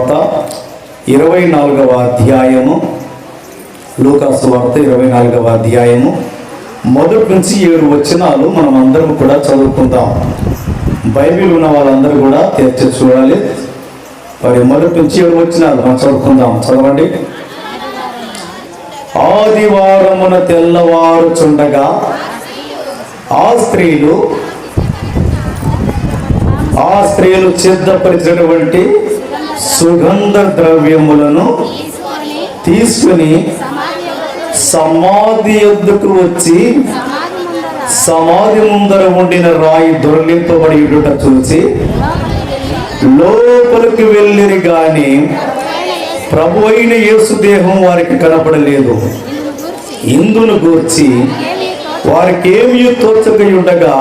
వార్త ఇరవై నాలుగవ అధ్యాయము లూకాసు వార్త ఇరవై నాలుగవ అధ్యాయము. మొదటి నుంచి ఏడు వచనాలు మనం అందరం కూడా చదువుకుందాం. బైబిల్ ఉన్న వాళ్ళందరూ కూడా తెచ్చి చూడాలి. మరి మొదటి నుంచి ఏడు వచనాలు మనం చదువుకుందాం. చదవండి. ఆదివారమున తెల్లవారుచుండగా ఆ స్త్రీలు ఆ స్త్రీలు సిద్ధపరిచినటువంటి సుగంధ ద్రవ్యములను తీసుకుని సమాధి యొద్దకు వచ్చి సమాధి ముందర ఉండిన రాయి దొరలింపబడి ఉండుట చూసి లోపలికి వెళ్ళిరి గాని ప్రభు అయిన యేసు దేహం వారికి కనపడలేదు. ఇందును గూర్చి వారికి ఏమీ తోచకయుండగా ఉండగా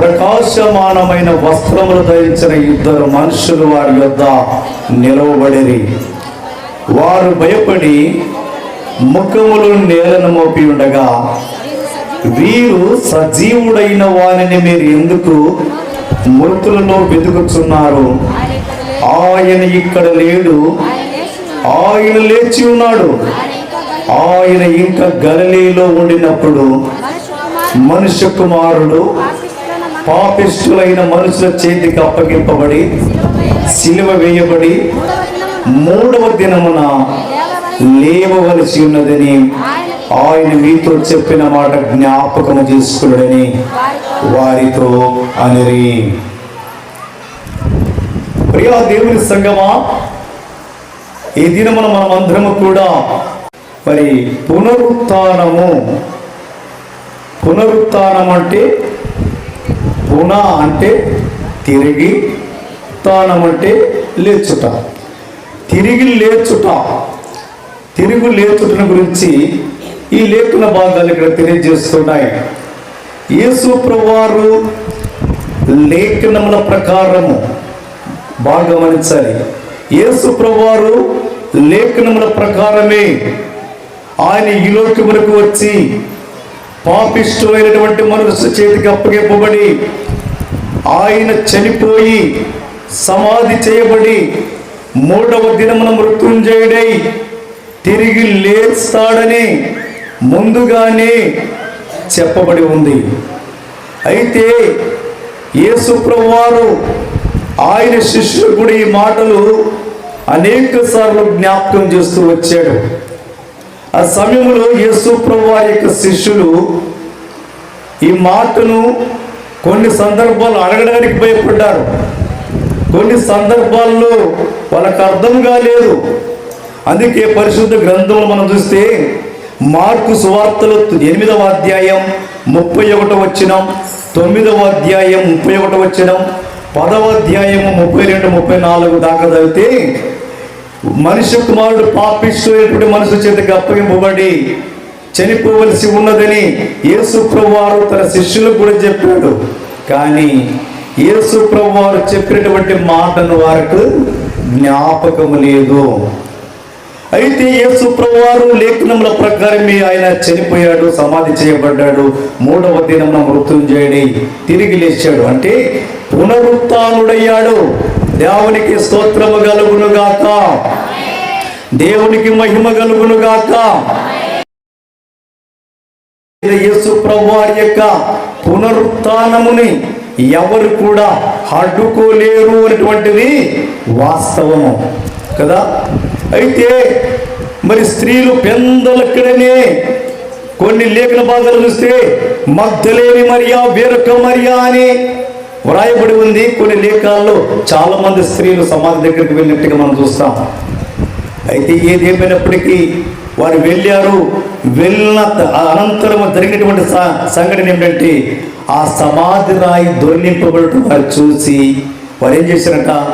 ప్రకాశమానమైన వస్త్రములు ధరించిన ఇద్దరు మనుషులు వారి యొద్ద నిలవబడిరి. వారు భయపడి ముఖములు నేలను మోపి ఉండగా వీరు సజీవుడైన వారిని మీరు ఎందుకు మృతులలో వెతుకుతున్నారు? ఆయన ఇక్కడ లేడు. ఆయన లేచి ఉన్నాడు. ఆయన ఇంకా గలలీలో ఉండినప్పుడు మనుష్య కుమారుడు పాపిష్ఠులైన పాపిష్టులైన మనుషుల చేతికి అప్పగింపబడి శిలువ సిలువ వేయబడి మూడవ దినమున లేవవలసి ఉన్నదని ఆయన మీతో చెప్పిన మాట జ్ఞాపకము చేసుకున్నాడని వారితో వారితో అనిరి. ప్రియా దేవుని సంగమా ఈ దినమున మనం అందరము కూడా మరి పునరుత్నము పునరుత్నం అంటే రుణ అంటే తిరిగి తానం అంటే లేచుట. తిరిగి లేచుట. తిరుగు లేచుటను గురించి ఈ లేఖన భాగాలు ఇక్కడ తెలియజేస్తున్నాయి. యేసు ప్రభువారు లేఖనముల ప్రకారము బాగా గమనించాలి యేసు ప్రభువారు లేఖనముల ప్రకారమే ఆయన ఈ లోకములకు వచ్చి పాపిష్టమైనటువంటి మనుషు చేతికి అప్పగింపబడి ఆయన చనిపోయి సమాధి చేయబడి మూడవ దినమున మృత్యుంజయుడై తిరిగి లేస్తాడని ముందుగానే చెప్పబడి ఉంది. అయితే యేసు ఆయన శిష్యులు కూడా ఈ మాటలు అనేక సార్లు జ్ఞాపకం చేస్తూ వచ్చాడు. ఆ సమయంలో యేసు యొక్క శిష్యులు ఈ మాటను కొన్ని సందర్భాలు అడగడానికి భయపడ్డారు. కొన్ని సందర్భాల్లో వాళ్ళకు అర్థం కాలేదు. అందుకే పరిశుద్ధ గ్రంథంలో మనం చూస్తే మార్కు సువార్తలు ఎనిమిదవ అధ్యాయం ముప్పై ఒకటో వచ్చిన తొమ్మిదవ అధ్యాయం ముప్పై ఒకటో వచ్చిన పదవ అధ్యాయం ముప్పై రెండు ముప్పై నాలుగు దాకా చదివితే మనిషి కుమారుడు పాపిస్తున్నటువంటి మనసు చేతికి అప్పగింపబడి చనిపోవలసి ఉన్నదని యేసు ప్రభువారు తన శిష్యులకు కూడా చెప్పాడు. కానీ యేసు ప్రభువారు చెప్పినటువంటి మాటను వారికి జ్ఞాపకము లేదు. అయితే యేసు ప్రభువారు లేఖనముల ప్రకారమే ఆయన చనిపోయాడు సమాధి చేయబడ్డాడు. మూడవ దినమున మృత్యుంజయుడి తిరిగి లేచాడు. అంటే పునరుత్డయ్యాడు. దేవునికి స్తోత్రము కలుగునుగాక. దేవునికి మహిమ కలుగునుగాక. గాక యేసు ప్రభువారి యొక్క పునరుత్నముని ఎవరు కూడా అడ్డుకోలేరు అనేటువంటిది వాస్తవము. కదా? అయితే మరి స్త్రీలు పెందలక్కడనే కొన్ని లేఖన భాగాలు చూస్తే మద్దలేని మరియా వేరొక మరియా అని వ్రాయబడి ఉంది. కొన్ని లేఖాల్లో చాలా మంది స్త్రీలు సమాధి దగ్గరికి వెళ్ళినట్టుగా మనం చూస్తాం. అయితే ఏది వారు వెళ్ళారు వెళ్ళిన త- అనంతరం జరిగినటువంటి సంఘటన ఏమిటంటే ఆ సమాధి రాయి దొర్లింపబడటం వారు చూసి వారు ఏం చేశారట?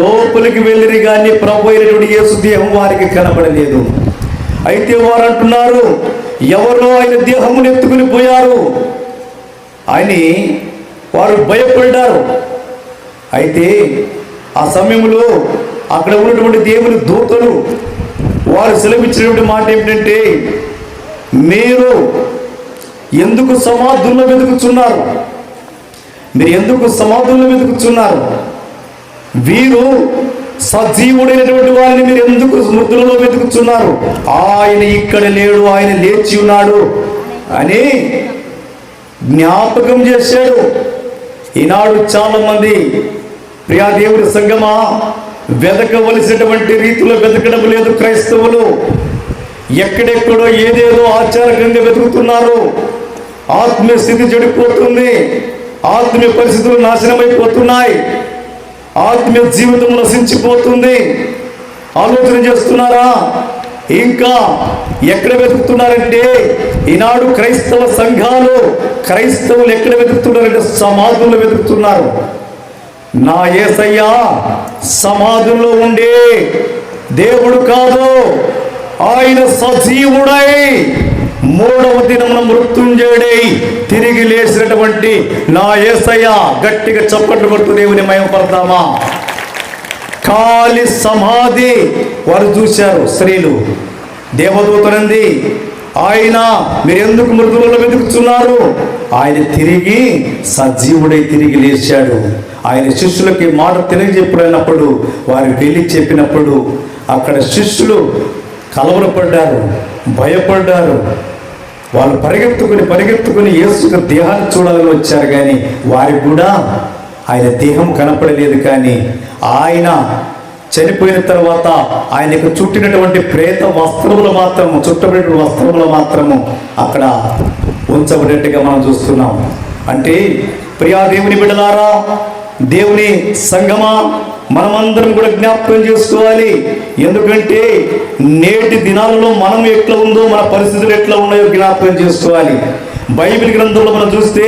లోపలికి వెళ్ళిరి కానీ ప్రభు అయినటువంటి యేసు దేహం వారికి కనపడలేదు. అయితే వారు అంటున్నారు ఎవరో ఆయన దేహమును ఎత్తుకుని పోయారు. అని వారు భయపడ్డారు. అయితే ఆ సమయంలో అక్కడ ఉన్నటువంటి దేవుని దూతలు వారు సెలవిచ్చినటువంటి మాట ఏమిటంటే మీరు ఎందుకు సమాధుల్లో వెతుకుతున్నారు మీరు ఎందుకు సమాధుల్లో వెతుకుతున్నారు వీరు సజీవుడైనటువంటి వారిని మీరు ఎందుకు స్మృతులలో వెతుకుతున్నారు ఆయన ఇక్కడ లేడు ఆయన లేచి ఉన్నాడు అని జ్ఞాపకం చేశాడు. ఈనాడు చాలా మంది ప్రియా దేవుడి సంగమా వెతకవలసినటువంటి రీతిలో వెతకడం లేదు క్రైస్తవులు. ఎక్కడెక్కడో ఏదేదో ఆచారకంగా వెతుకుతున్నారు. ఆత్మీయ స్థితి చెడిపోతుంది. ఆత్మీయ పరిస్థితులు నాశనమైపోతున్నాయి. ఆత్మీయ జీవితం నశించిపోతుంది. ఆలోచన చేస్తున్నారా? ఇంకా ఎక్కడ వెతుకుతున్నారంటే ఈనాడు క్రైస్తవ సంఘాలు క్రైస్తవులు ఎక్కడ వెతుకుతున్నారంటే సమాధులు వెతుకుతున్నారు. నా ఏసయ్యా సమాధుల్లో ఉండే దేవుడు కాదు. ఆయన సజీవుడై మూడవ దినమున మృత్యుంజయుడై తిరిగి లేచినటువంటి నా ఏసయ్య గట్టిగా చప్పట్లు కొడుతూ దేవుని మయపడతామా కాలి సమాధి వారు చూశారు స్త్రీలు. దేవదూతనంది ఆయన మీరు ఎందుకు మృతులలో వెతుకుతున్నారు? ఆయన తిరిగి సజీవుడై తిరిగి లేచాడు. ఆయన శిష్యులకి మాట తెలియజెప్పుడైనప్పుడు వారు వెళ్ళి చెప్పినప్పుడు అక్కడ శిష్యులు కలవరపడ్డారు భయపడ్డారు. వాళ్ళు పరిగెత్తుకుని పరిగెత్తుకుని యేసుకు దేహాన్ని చూడాలని వచ్చారు. కానీ వారికి కూడా ఆయన దేహం కనపడలేదు. కానీ ఆయన చనిపోయిన తర్వాత ఆయనకు చుట్టినటువంటి ప్రేత వస్త్రములు మాత్రము చుట్టబడిన వస్త్రములు మాత్రము అక్కడ ఉంచబడినట్టుగా మనం చూస్తున్నాం. అంటే ప్రియా దేవుని బిడలారా దేవుని సంగమా మనమందరం కూడా జ్ఞాపకం చేసుకోవాలి. ఎందుకంటే నేటి దినాలలో మనం ఎట్లా ఉందో మన పరిస్థితులు ఎట్లా ఉన్నాయో జ్ఞాపకం చేసుకోవాలి. బైబిల్ గ్రంథంలో మనం చూస్తే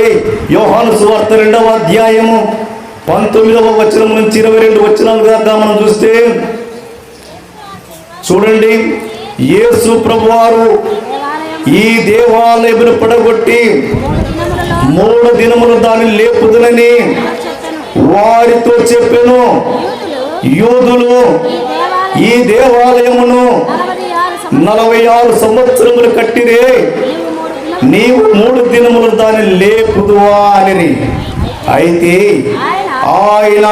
యోహాను సువార్త రెండవ అధ్యాయము పంతొమ్మిదవ వచనం నుంచి ఇరవై రెండు వచనాలు దాకా మనం చూస్తే. చూడండి. యేసు ప్రభువారు ఈ దేవాలయమును పడగొట్టి మూడు దినములు దాన్ని లేపుదనని వారితో చెప్పాను. యూదులు ఈ దేవాలయమును నలభై ఆరు సంవత్సరములు కట్టిరే. నీవు మూడు దినములు దాన్ని లేపుదువా అని అయితే ఆయన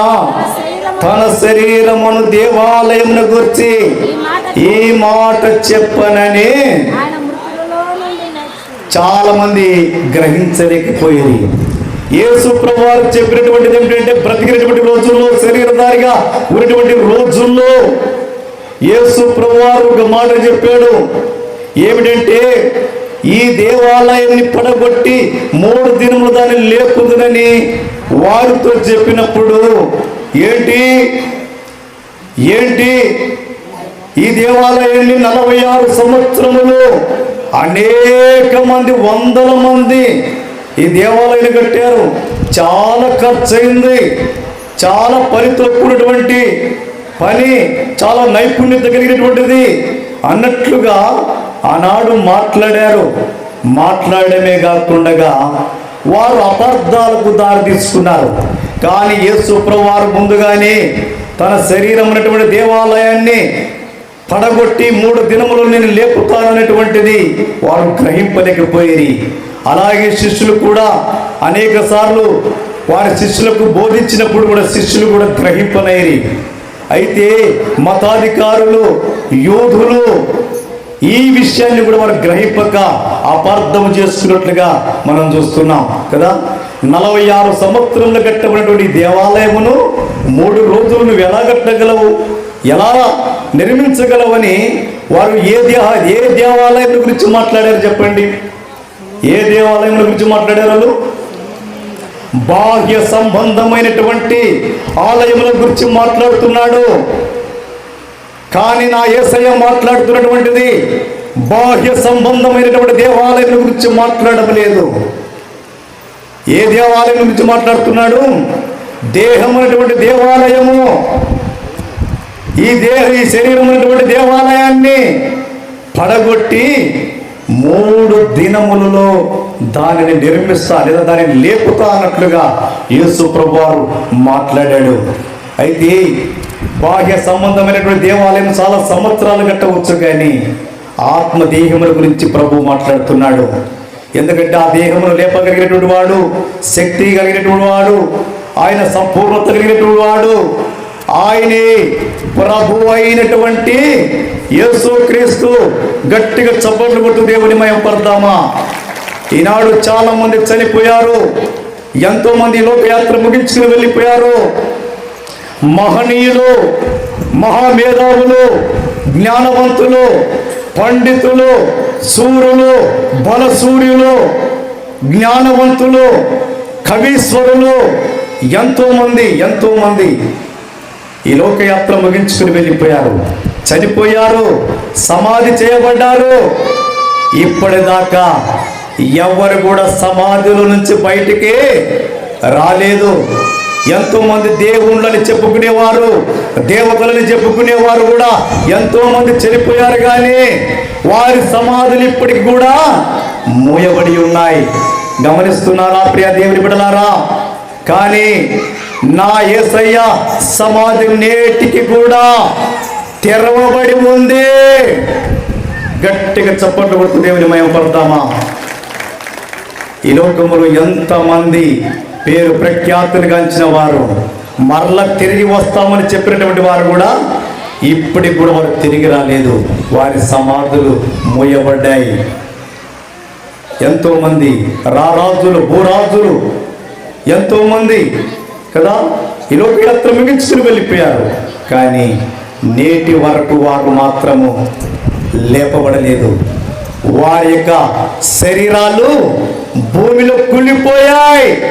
తన శరీరమును దేవాలయమును గుర్చి ఈ మాట చెప్పనని చాలా మంది గ్రహించలేకపోయేది. యేసు ప్రభువారు చెప్పినటువంటిది ఏమిటంటే బ్రతికినటువంటి రోజుల్లో శరీరధారిగా ఉన్నటువంటి రోజుల్లో యేసు ప్రభువారు ఒక మాట చెప్పాడు. ఏమిటంటే ఈ దేవాలయాన్ని పడగొట్టి మూడు దినములు దాన్ని లేకుందని వారితో చెప్పినప్పుడు ఏంటి? ఏంటి? ఈ దేవాలయాన్ని నలభై ఆరు సంవత్సరములు అనేక మంది వందల మంది ఈ దేవాలయాన్ని కట్టారు. చాలా ఖర్చు అయింది చాలా పనితో కూడినటువంటి పని చాలా నైపుణ్యత కలిగినటువంటిది. అన్నట్లుగా ఆనాడు మాట్లాడారు. మాట్లాడమే కాకుండా వారు అపార్థాలకు దారి తీసుకున్నారు కానీ యేసు ప్రభువారు ముందుగానే తన శరీరం ఉన్నటువంటి దేవాలయాన్ని పడగొట్టి మూడు దినములు నేను లేపుతాననేటువంటిది వారు గ్రహింపలేకపోయేది. అలాగే శిష్యులు కూడా అనేక సార్లు వారి శిష్యులకు బోధించినప్పుడు కూడా శిష్యులు కూడా గ్రహింపలేరు. అయితే మతాధికారులు యోధులు ఈ విషయాన్ని కూడా మనం గ్రహింపక అపార్థం చేస్తున్నట్లుగా మనం చూస్తున్నాం కదా? నలభై ఆరు సంవత్సరంలో కట్టబడినటువంటి దేవాలయమును మూడు రోజులు నువ్వు ఎలా కట్టగలవు? ఎలా నిర్మించగలవని వారు ఏ దేహ ఏ దేవాలయం గురించి మాట్లాడారు చెప్పండి? ఏ దేవాలయం గురించి మాట్లాడారు వాళ్ళు? బాహ్య సంబంధమైనటువంటి ఆలయముల గురించి మాట్లాడుతున్నాడు. కానీ నా ఏసయ్య మాట్లాడుతున్నటువంటిది బాహ్య సంబంధమైనటువంటి దేవాలయం గురించి మాట్లాడడం లేదు. ఏ దేవాలయం గురించి మాట్లాడుతున్నాడు? దేహం అనేటువంటి దేవాలయము. ఈ దేహ ఈ శరీరం అనేటువంటి దేవాలయాన్ని పడగొట్టి మూడు దినములలో దానిని నిర్మిస్తా లేదా దానిని లేపుతా అన్నట్లుగా యేసు ప్రభువారు మాట్లాడాడు. అయితే బాహ్య సంబంధమైనటువంటి దేవాలయం చాలా సంవత్సరాలు కట్టవచ్చు కానీ ఆత్మ దేహముల గురించి ప్రభు మాట్లాడుతున్నాడు. ఎందుకంటే ఆ దేహమును లేపగలిగినటువంటి వాడు శక్తి కలిగినటువంటి వాడు ఆయన సంపూర్ణత కలిగినటువంటి వాడు ఆయనే ప్రభు అయినటువంటి యేసు క్రీస్తు గట్టిగా చప్పట్లు కొట్టు దేవుని మయం పడదామా ఈనాడు చాలా మంది చనిపోయారు ఎంతో మంది లోకయాత్ర ముగించుకుని వెళ్ళిపోయారు మహనీయులు మహామేధావులు జ్ఞానవంతులు పండితులు సూర్యులు బలసూర్యులు జ్ఞానవంతులు కవీశ్వరులు ఎంతోమంది ఎంతోమంది. ఈ లోకయాత్ర ముగించుకుని వెళ్ళిపోయారు. చనిపోయారు సమాధి చేయబడ్డారు. ఇప్పటిదాకా ఎవరు కూడా సమాధుల నుంచి బయటికి రాలేదు. ఎంతో మంది దేవుళ్ళని చెప్పుకునేవారు దేవతలని చెప్పుకునేవారు కూడా ఎంతో మంది చనిపోయారు కానీ వారి సమాధులు ఇప్పటికి కూడా మూయబడి ఉన్నాయి. గమనిస్తున్నారా ప్రియ దేవుని బిడలారా కానీ నా యేసయ్య సమాధి నేటికి కూడా తెరవబడి ఉంది. గట్టిగా చప్పట్లు కొడుతు దేవుని మేము పడతామా ఈ లోకములో ఎంతమంది పేరు ప్రఖ్యాతులు గాంచిన వారు. మరల తిరిగి వస్తామని చెప్పినటువంటి వారు కూడా ఇప్పటికి కూడా వారు తిరిగి రాలేదు. వారి సమాధులు మూయబడ్డాయి. ఎంతోమంది రారాజులు భూరాజులు ఎంతోమంది కదా? ఈ లోకయాత్ర ముగించుకుని వెళ్ళిపోయారు. కానీ నేటి వరకు వారు మాత్రము లేపబడలేదు. వారి యొక్క శరీరాలు భూమిలో కుళ్ళిపోయాయి.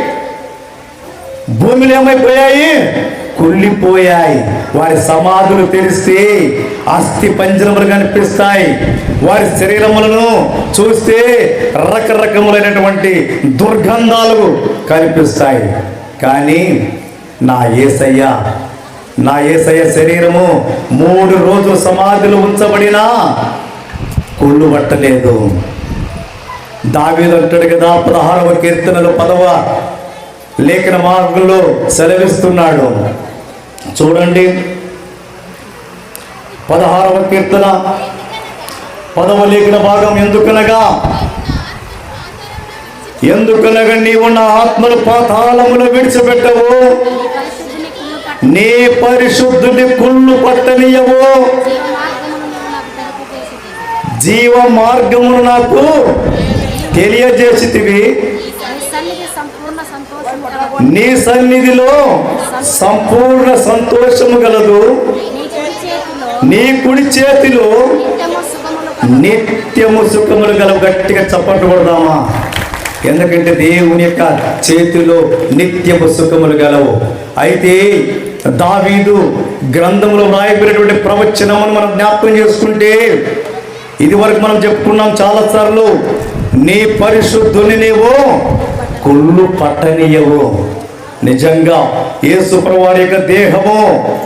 భూమిలో ఏమైపోయాయి? కుళ్ళిపోయాయి. వారి సమాధులు తెలిస్తే అస్థి పంజరములు కనిపిస్తాయి. వారి శరీరములను చూస్తే రకరకములైనటువంటి దుర్గంధాలు కనిపిస్తాయి. కానీ నా ఏసయ్య నా ఏసయ్య శరీరము మూడు రోజులు సమాధులు ఉంచబడినా కుళ్ళు పట్టలేదు దావీదు అంటాడు కదా పదహారవ కీర్తనలు పదవ లేఖన మార్గంలో సెలవిస్తున్నాడు. చూడండి. పదహారవ కీర్తన. పదవ లేఖన భాగం ఎందుకనగా? ఎందుకనగా నీవు నా ఆత్మను పాతాళమును విడిచిపెట్టవు? నీ పరిశుద్ధుని కుళ్ళు పట్టనీయవు? జీవ మార్గమును నాకు జీవ తెలియజేసితివి. నీ సన్నిధిలో సంపూర్ణ సంతోషము గలదు. నీ కుడి చేతిలో నిత్యము సుఖములు నిత్యము సుఖములు గలవు. గట్టిగా చప్పట్లు కొడదామా? ఎందుకంటే దేవుని యొక్క చేతిలో నిత్యము సుఖములు గలవు. అయితే దావీదు గ్రంథంలో వ్రాయబడినటువంటి ప్రవచనమును మనం జ్ఞాపకం చేసుకుంటే ఇది వరకు మనం చెప్పుకున్నాం చాలాసార్లు నీ పరిశుద్ధుని నీవు కుళ్ళు పట్టనీయవు. నిజంగా ఏ సుప్రవారి యొక్క దేహము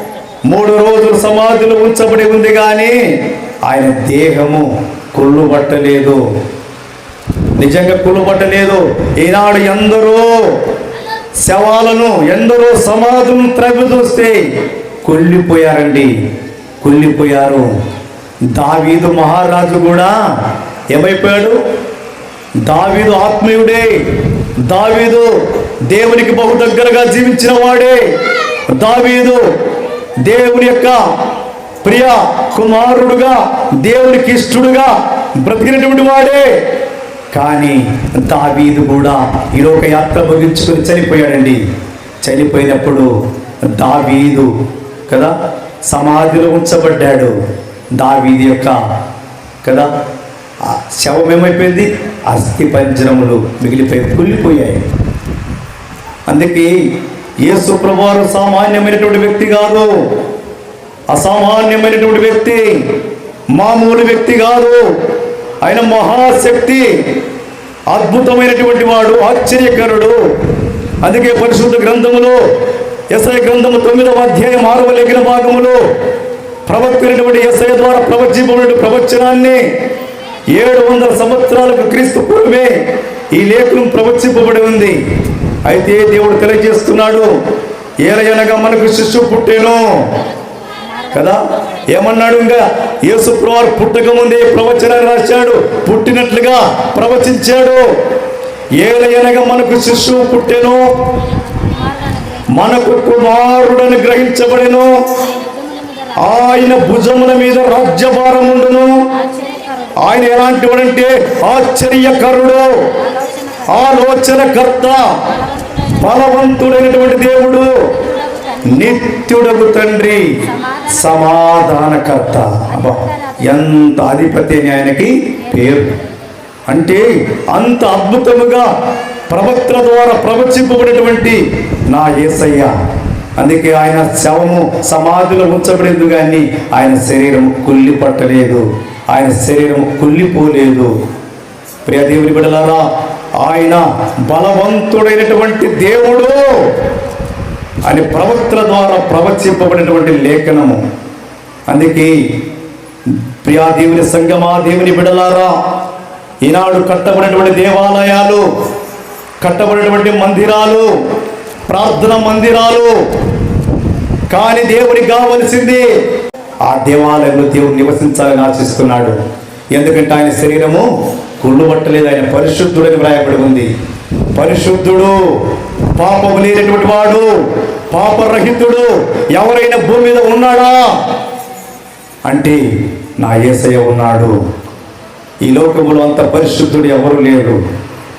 మూడు రోజులు సమాధిలో ఉంచబడి ఉంది కానీ ఆయన దేహము కుళ్ళు పట్టలేదు. నిజంగా కుళ్ళు పట్టలేదు. ఈనాడు ఎందరో శవాలను ఎందరో సమాధులను త్రవ్వి చూస్తే కుళ్ళిపోయారండి. కుళ్ళిపోయారు. దావీదు మహారాజు కూడా ఏమైపోయాడు? దావీదు ఆత్మీయుడే. దావీదు దేవునికి బహు దగ్గరగా జీవించిన వాడే. దావీదు దేవుని యొక్క ప్రియ కుమారుడుగా దేవునికి ఇష్టడుగా బ్రతికినటువంటి వాడే. కానీ దావీదు కూడా ఈలోక యాత్ర ముగించుకొని చనిపోయాడండి. చనిపోయినప్పుడు దావీదు కదా సమాధిలో ఉంచబడ్డాడు. దావీది యొక్క కదా శవం ఏమైపోయింది అస్థి పంజరములు మిగిలిపోయి కుళ్ళిపోయాయి. అందుకే ఏ సుప్రభారు సామాన్యమైనటువంటి వ్యక్తి కాదు. అసామాన్యమైనటువంటి వ్యక్తి మామూలు వ్యక్తి కాదు. ఆయన మహాశక్తి అద్భుతమైనటువంటి వాడు ఆశ్చర్యకరుడు. అందుకే పరిశుద్ధ గ్రంథములో ఎస్ఐ గ్రంథము తొమ్మిదవ అధ్యాయం ఆరవ లేఖన భాగములో ప్రవక్తైనటువంటి ఎస్ఐ ద్వారా ప్రవచింపబడిన ప్రవచనాన్ని ఏడు వందల సంవత్సరాలకు క్రీస్తు పూర్వమే ఈ లేఖనం ప్రవచింపబడి ఉంది. అయితే దేవుడు తెలియజేస్తున్నాడు ఏలయనగా మనకు శిశువు పుట్టేను. కదా? ఏమన్నాడు ఇంకా? యేసు ప్రభువారు పుట్టక ముందే ప్రవచనాన్ని రాశాడు పుట్టినట్లుగా ప్రవచించాడు. ఏలయనగా మనకు శిష్యువు పుట్టెను. మనకు కుమారుడని గ్రహించబడెను. ఆయన భుజముల మీద రాజ్యభారం ఉండును. ఆయన ఎలాంటి వాడంటే ఆశ్చర్యకరుడు ఆలోచనకర్త బలవంతుడైనటువంటి దేవుడు నిత్యుడగు తండ్రి సమాధానకర్త. అబ్బా ఎంత అధిపతి అని ఆయనకి పేరు. అంటే అంత అద్భుతముగా ప్రవక్తల ద్వారా ప్రవచింపబడినటువంటి నా యేసయ్య అందుకే ఆయన శవము సమాధిలో ఉంచబడేందు కానీ ఆయన శరీరం కుళ్ళి పట్టలేదు ఆయన శరీరం కుళ్ళిపోలేదు. ప్రియదేవుని బిడలారా ఆయన బలవంతుడైనటువంటి దేవుడు అని ప్రవక్తల ద్వారా ప్రవచింపబడినటువంటి లేఖనము. అందుకే ప్రియా దేవుని సంగమా దేవుని బిడలారా ఈనాడు కట్టబడినటువంటి దేవాలయాలు కట్టబడినటువంటి మందిరాలు ప్రార్థన మందిరాలు కానీ దేవునికి కావలసింది ఆ దేవాలయంలో దేవుడు నివసించాలని ఆశిస్తున్నాడు. ఎందుకంటే ఆయన శరీరము కుళ్ళు పట్టలేదు ఆయన పరిశుద్ధుడని వ్రాయబడి ఉంది. పరిశుద్ధుడు పాపము లేనటువంటి వాడు పాపరహితుడు ఎవరైనా భూమి మీద ఉన్నాడా? అంటే నా యేసయ్య ఉన్నాడు. ఈ లోకములో అంత పరిశుద్ధుడు ఎవరు లేరు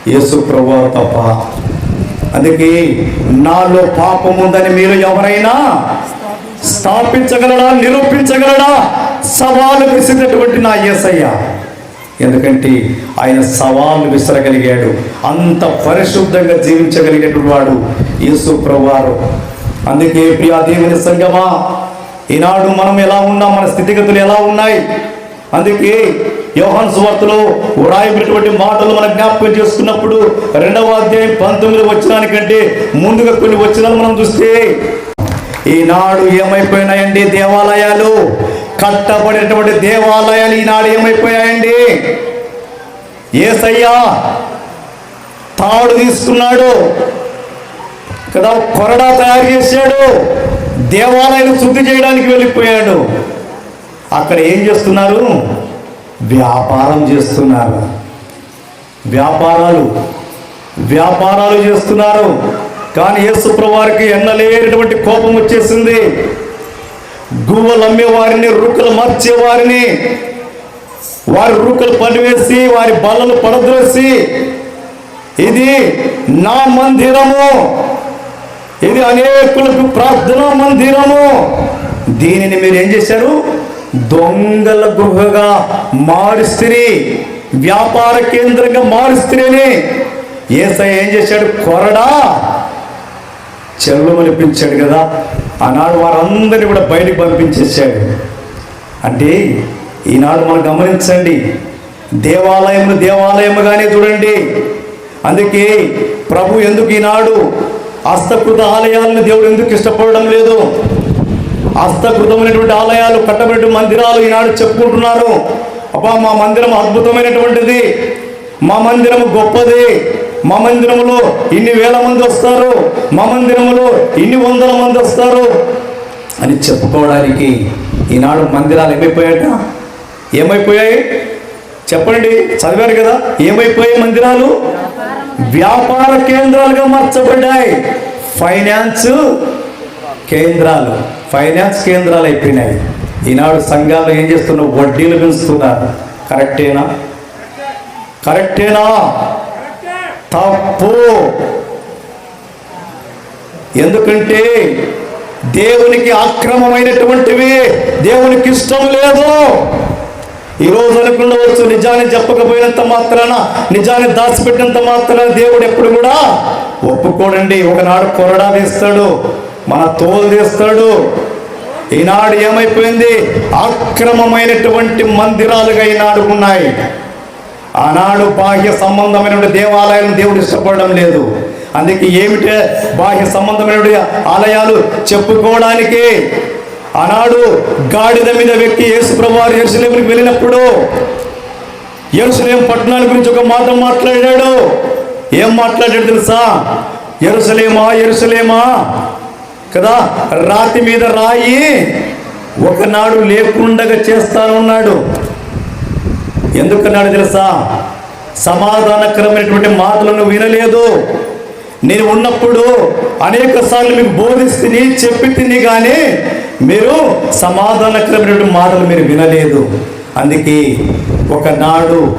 యేసు ప్రభువారు తప్ప. అందుకే నాలో పాపం ఉందని మీరు ఎవరైనా స్థాపించగలడా నిరూపించగలడా? సవాలు విసిరినటువంటి నా యేసయ్య ఎందుకంటే ఆయన సవాలు విసరగలిగాడు. అంత పరిశుద్ధంగా జీవించగలిగేటువంటి వాడు యేసు ప్రభువారు. అందుకే ప్రియా దేవుని సంగమా ఈనాడు మనం ఎలా ఉన్నాం మన స్థితిగతులు ఎలా ఉన్నాయి? అందుకే యోహాన్ సువార్తలో వ్రాయబడినటువంటి మాటలు మనం జ్ఞాపకం చేసుకున్నప్పుడు రెండవ అధ్యాయం పంతొమ్మిది వచ్చినానికంటే ముందుగా కొన్ని వచ్చినాలు మనం చూస్తే ఈనాడు ఏమైపోయినాయండి దేవాలయాలు? కట్టబడినటువంటి దేవాలయాలు ఈనాడు ఏమైపోయాయండి? ఏసయ్యా తాడు తీసుకున్నాడు. కదా కొరడా తయారు చేశాడు. దేవాలయాలు శుద్ధి చేయడానికి వెళ్ళిపోయాడు. అక్కడ ఏం చేస్తున్నారు? వ్యాపారం చేస్తున్నారు. వ్యాపారాలు. వ్యాపారాలు చేస్తున్నారు. కానీ యేసుప్రభు వారికి ఎన్నలేనటువంటి కోపం వచ్చేసింది. గువ్వలు అమ్మేవారిని రుక్కలు వారి రుక్కలు పనివేసి వారి బల్లలు పడద్రోసి ఇది నా మందిరము. ఇది అనేకులకు ప్రార్థన మందిరము. దీనిని మీరు ఏం చేశారు? దొంగల గుహగా మారుస్తిరి వ్యాపార కేంద్రంగా మారుస్తిరిని. ఏసై ఏం చేశాడు? కొరడా చెల్లమనిపించాడు కదా. ఆనాడు వారందరినీ కూడా బయటికి పంపించేశాడు. అంటే ఈనాడు మనం గమనించండి. దేవాలయము దేవాలయముగానే చూడండి. అందుకే ప్రభు ఎందుకు ఈనాడు హస్తకృత ఆలయాలను దేవుడు ఎందుకు ఇష్టపడడం లేదు? హస్తకృతమైనటువంటి ఆలయాలు కట్టబడి మందిరాలు ఈనాడు చెప్పుకుంటున్నారు. అబ్బా మా మందిరం అద్భుతమైనటువంటిది. మా మందిరం గొప్పది. మా మందిరములో ఇన్ని వేల మంది వస్తారు. మా మందిరములో ఇన్ని వందల మంది వస్తారు. అని చెప్పుకోవడానికి ఈనాడు మందిరాలు ఏమైపోయాట ఏమైపోయాయి? చెప్పండి చదివారు కదా? ఏమైపోయాయి మందిరాలు? వ్యాపార కేంద్రాలుగా మార్చబడ్డాయి. ఫైనాన్స్ కేంద్రాలు. ఫైనాన్స్ కేంద్రాలు అయిపోయినాయి. ఈనాడు సంఘాలు ఏం చేస్తున్నారు వడ్డీలు పెంచుతున్నారు. కరెక్టేనా? కరెక్టేనా? తప్పు. ఎందుకంటే దేవునికి అక్రమమైనటువంటివి దేవునికి ఇష్టం లేదు. ఈ రోజు అనుకుండవచ్చు నిజాన్ని చెప్పకపోయినంత మాత్రాన నిజాన్ని దాచిపెట్టినంత మాత్రాన దేవుడు ఎప్పుడు కూడా ఒప్పుకోడండి. ఒకనాడు కొరడా తీస్తాడు మన తోలు తీస్తాడు. ఈనాడు ఏమైపోయింది? అక్రమమైనటువంటి మందిరాలుగా ఈనాడు ఉన్నాయి. ఆనాడు బాహ్య సంబంధమైన దేవాలయాలను దేవుడు ఇష్టపడడం లేదు. అందుకే ఏమిటే బాహ్య సంబంధమైన ఆలయాలు చెప్పుకోవడానికి? ఆనాడు గాడిద మీద వ్యక్తి యేసుప్రభు వారు ఎరుసలేమునికి వెళ్ళినప్పుడు ఎరుసలేం పట్టణాల గురించి ఒక మాట మాట్లాడాడు. ఏం మాట్లాడాడు తెలుసా? ఎరుసలేమా ఎరుసలేమా? కదా రాతి మీద రాయి ఒకనాడు లేకుండగా చేస్తానున్నాడు. ఎందుకన్నాడు తెలుసా? సమాధానకరమైనటువంటి మాటలను వినలేదు. నేను ఉన్నప్పుడు అనేక సార్లు మీకు బోధిస్తుంది చెప్పి తిని కానీ మీరు సమాధానకరమైనటువంటి మాటలు మీరు వినలేదు. అందుకే ఒకనాడు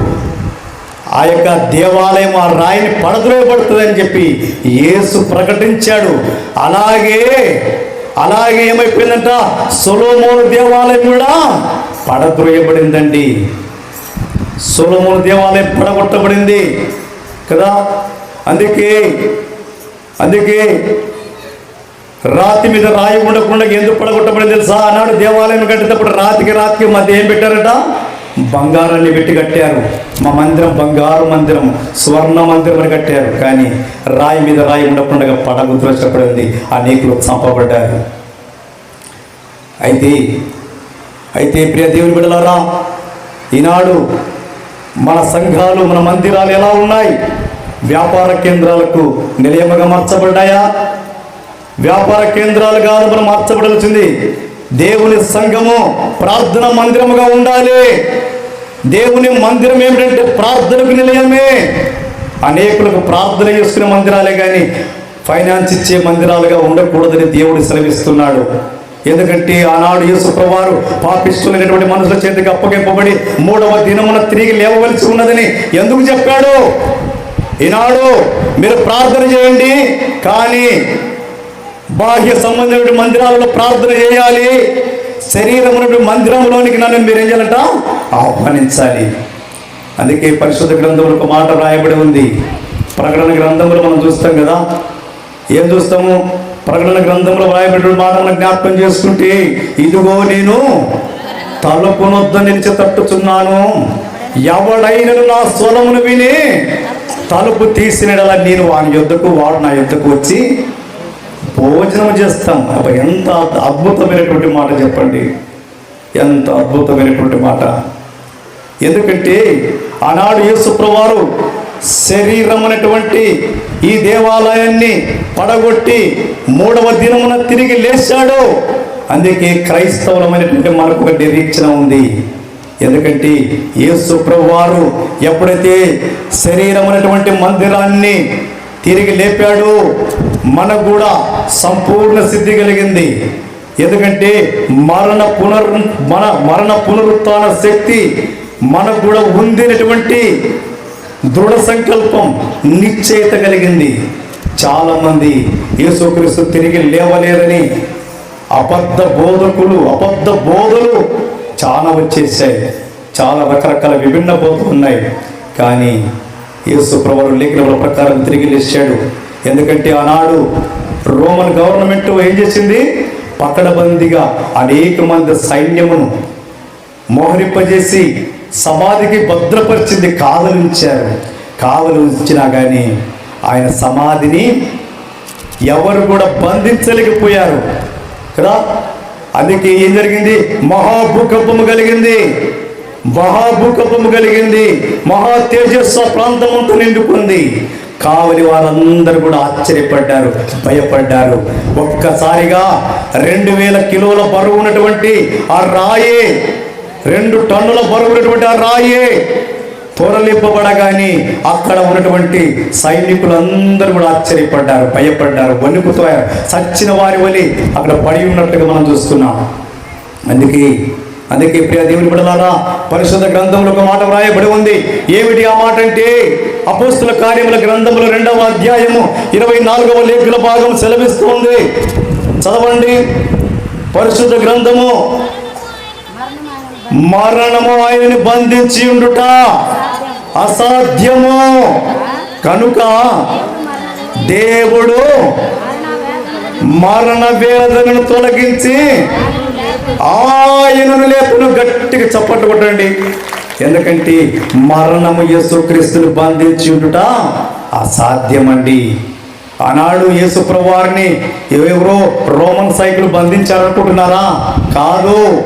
ఆ యొక్క దేవాలయం ఆ రాయిని పడద్రోయబడుతుందని చెప్పి యేసు ప్రకటించాడు. అలాగే అలాగే ఏమైపోయిందంట? సొలోమోను దేవాలయం కూడా పడద్రోయబడిందండి. సొలోమోను దేవాలయం పడగొట్టబడింది. కదా? అందుకే అందుకే రాతి మీద రాయి ఉండకుండా ఎందుకు పడగొట్టబడింది తెలుసా? అన్నాడు దేవాలయం కట్టేటప్పుడు రాతికి రాతికి మధ్య ఏం పెట్టారట? బంగారాన్ని పెట్టి కట్టారు. మా మందిరం బంగారు మందిరం స్వర్ణ మందిరం అని కట్టారు. కానీ రాయి మీద రాయి ఉండకుండా పడగుద్రచబడింది అనేకులు చంపబడ్డారు. అయితే అయితే ప్రియ దేవుని బిడ్డలారా ఈనాడు మన సంఘాలు మన మందిరాలు ఎలా ఉన్నాయి? వ్యాపార కేంద్రాలకు నిలయముగా మార్చబడ్డాయా? వ్యాపార కేంద్రాలుగా మనం మార్చబడాల్సింది దేవుని సంఘము ప్రార్థన మందిరముగా ఉండాలి. దేవుని మందిరం ఏమిటంటే ప్రార్థనకు నిలయమే. అనేకులకు ప్రార్థన చేసుకునే మందిరాలే కానీ ఫైనాన్స్ ఇచ్చే మందిరాలుగా ఉండకూడదని దేవుడు సెలవిస్తున్నాడు. ఎందుకంటే ఆనాడు యేసుప్రవారు పాపిస్తున్నటువంటి మనుషుల చేతికి అప్పగింపబడి మూడవ దినమున తిరిగి లేవవలసి ఉన్నదని ఎందుకు చెప్పాడు? ఈనాడు మీరు ప్రార్థన చేయండి కానీ బాహ్య సంబంధమైన మందిరాలలో ప్రార్థన చేయాలి. శరీరమున మందిరంలోనికి నన్ను మీరు ఏం చేయాలంట? ఆహ్వానించాలి. అందుకే పరిశుద్ధ గ్రంథంలో ఒక మాట రాయబడి ఉంది. ప్రకటన గ్రంథంలో మనం చూస్తాం కదా. ఏం చూస్తాము? ప్రకటన గ్రంథంలో వ్రాయబడిన మాటలను జ్ఞాపకం చేసుకుంటే ఇదిగో నేను తలుపునొద్ద నిలిచి తట్టుచున్నాను. ఎవడైనను నా స్వరమును విని తలుపు తీసిన నేను వాని యుద్ధకు వాడు నా యుద్ధకు వచ్చి భోజనం చేస్తాం. అబ్బా ఎంత అద్భుతమైనటువంటి మాట చెప్పండి. ఎంత అద్భుతమైనటువంటి మాట. ఎందుకంటే ఆనాడు యేసుప్రవారు శరీరం అనేటువంటి ఈ దేవాలయాన్ని పడగొట్టి మూడవ దినమున తిరిగి లేచాడు. అందుకే క్రైస్తవులమైనటువంటి మనకు ఒక నిరీక్షణ ఉంది. ఎందుకంటే యేసు ప్రభువారు ఎప్పుడైతే శరీరం అనేటువంటి మందిరాన్ని తిరిగి లేపాడు మనకు కూడా సంపూర్ణ సిద్ధి కలిగింది. ఎందుకంటే మరణ పునర్ మన మరణ పునరుత్న శక్తి మనకు కూడా ఉందినటువంటి దృఢ సంకల్పం నిశ్చయిత కలిగింది. చాలామంది యేసుక్రీస్తు తిరిగి లేవలేరని అబద్ధ బోధకులు అబద్ధ బోధలు చాలా వచ్చేసాయి చాలా రకరకాల విభిన్న బోధలు ఉన్నాయి. కానీ యేసు ప్రభువు లేఖనముల ప్రకారం తిరిగి లేచాడు. ఎందుకంటే ఆనాడు రోమన్ గవర్నమెంట్ ఏం చేసింది? పకడబందిగా అనేక మంది సైన్యమును మోహరింపజేసి సమాధికి భద్రపరిచింది కావలు ఉంచారు కావలు ఉంచినా కానీ ఆయన సమాధిని ఎవరు కూడా బంధించలేకపోయారు. కదా? అందుకే ఏం జరిగింది? మహాభూకంపము కలిగింది. మహాభూకంపము కలిగింది. మహా తేజస్వ ఆ ప్రాంతమంతా నిండుకుంది. కావలి వారందరూ కూడా ఆశ్చర్యపడ్డారు భయపడ్డారు. ఒక్కసారిగా రెండు వేల కిలోల బరువు ఉన్నటువంటి ఆ రాయే రెండు టన్నుల బరువు ఉన్నటువంటి ఆ రాయే పొరలింపబడగాని అక్కడ ఉన్నటువంటి సైనికులందరూ కూడా ఆశ్చర్యపడ్డారు భయపడ్డారు వణుకుతారు చచ్చిన వారి వలి అక్కడ పడి ఉన్నట్టుగా మనం చూస్తున్నాం. అందుకే అందుకే ప్రియ దేవుని బిడలారా పరిశుద్ధ గ్రంథంలో ఒక మాట వ్రాయబడి ఉంది. ఏమిటి ఆ మాట అంటే అపోస్తుల కార్యముల గ్రంథముల రెండవ అధ్యాయము ఇరవై నాలుగవ లేఖల భాగం సెలవిస్తుంది చదవండి. పరిశుద్ధ గ్రంథము మరణము ఆయనని బంధించి ఉండుట అసాధ్యము. కనుక దేవుడు మరణ వేదనను తొలగించి ఆయనను లేపను గట్టిగా చప్పట్లు కొట్టండి. ఎందుకంటే మరణము యేసుక్రీస్తుని బంధించి ఉండుట అసాధ్యమండి. ఆనాడు యేసు ప్రభువారిని ఎవరో రోమన్ సైకిల్ బంధించారనుకుంటున్నారా? కాదు.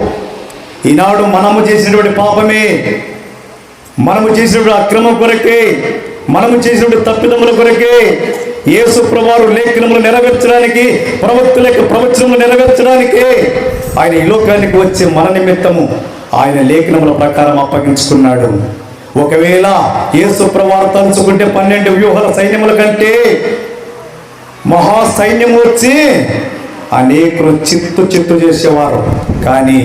ఈనాడు మనము చేసినటువంటి పాపమే. మనము చేసినటువంటి అక్రమం కొరకే మనము చేసినటువంటి తప్పిదముల కొరకే యేసు ప్రభువారు లేఖనములు నెరవేర్చడానికి ప్రవక్తుల యొక్క ప్రవచనములు నెరవేర్చడానికి ఆయన ఈ లోకానికి వచ్చే మన నిమిత్తము ఆయన లేఖనముల ప్రకారం అప్పగించుకున్నాడు. ఒకవేళ యేసు ప్రభువారు తలుచుకుంటే పన్నెండు వ్యూహాల సైన్యముల కంటే మహా సైన్యం వచ్చి అనేకులు చిత్తు చిత్తు చేసేవారు. కానీ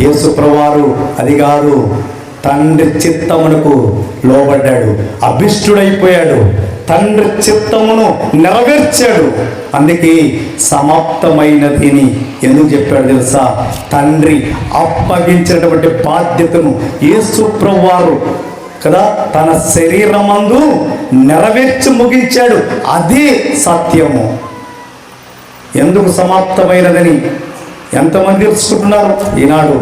యేసుప్రవారు అది కాదు తండ్రి చిత్తమునకు లోబడ్డాడు. అభిష్టుడైపోయాడు. తండ్రి చిత్తమును నెరవేర్చాడు. అందుకే సమాప్తమైనది ఎందుకు చెప్పాడు తెలుసా? తండ్రి అప్పగించినటువంటి బాధ్యతను యేసు కదా తన శరీరమందు నెరవేర్చి ముగించాడు. అదే సత్యము. ఎందుకు సమాప్తమైనదని? ఎంతమంది తెలుసుకుంటున్నారు? ఈనాడు